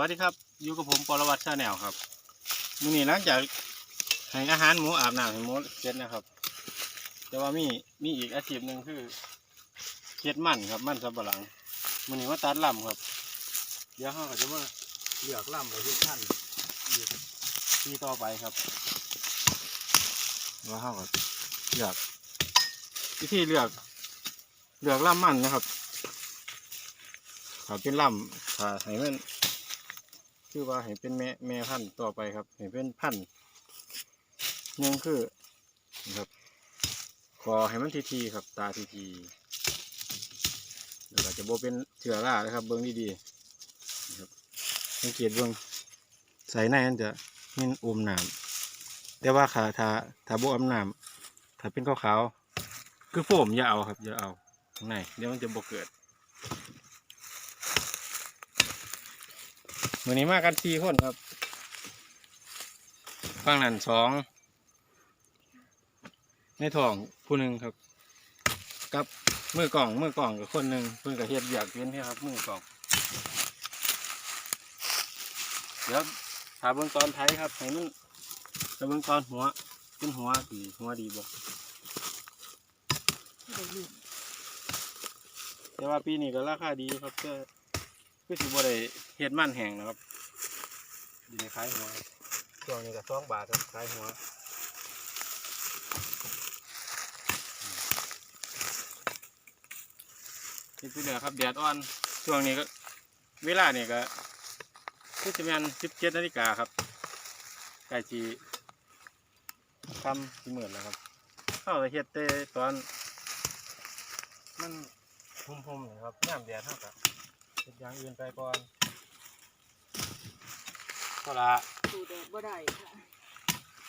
วัสดีครับอยู่กับผมปรวัตชาแนลครับมื้อนี้หลังจากให้อาหารหมูอาบน้ำให้หมูเสร็จนะครับ แต่ว่ามีมีอีกอาชีพหนึ่งคือเฮ็ดมันครับมันสำปะหลังมื้อนี้มาตัดลำครับ เดี๋ยวเขาก็จะมาเลือกลำไปเฮ็ดพันธุ์อีกปีต่อไปครับว่าเขาก็เลือกวิธีเลือกเลือกลำมันนะครับถ้าเป็นลำถ้าให้มัน คือว่าให้เป็นแม่แม่พันธุ์ต่อไปครับให้เป็นพันธุ์หนึ่งคือนะครับคอให้มันทีทีๆครับ ตาทีทีแล้วก็จะโบเป็นเถื่อรานะครับ เบิ้งดีๆนะครับสังเกตเบิ้งใส่ในมันจะมีอมน้ำแต่ว่าขาถ้าถ้าโบอมน้ำถ้าเป็นขาวๆคือโฟมอย่าเอาครับอย่าเอาข้างในเดี๋ยวมันจะโบเกิด มือนี้มากันสี่คนครับฝั่งนั้นสองในท้องผู้หนึ่งครับ กับมือกล่องมือกล่องกับคนหนึ่งเพิ่นกับเฮ็ดอยากเป็นเนี่ครับมือกล่อง เดี๋ยวถาเบื้องตอนไทยครับให้มันจะเบื้องตอนหัวเป็นหัวดีหัวดีบ่แต่ว่าปีนี้ก็ราคาดีครับเพื่อ คือสิบ่ได้เฮ็ดมันแห้งนะครับอยู่ในขายหัวช่วงนี้ก็สองบาทครับขายหัวนี่คือเนี่ยครับแดดอ่อนช่วงนี้ก็ เวลาเนี่ยก็คือจะเป็นสิบเจ็ดนาฬิกาครับใกล้จีค่ำที่หมื่นแล้วครับเข้าไปเฮ็ดแต่ตอน มันพุ่มๆนะครับย่ามแดดเท่ากับ เป็นอย่างอื่นไปก่อนก็ละ สูดแดดบ่ได้ค่ะ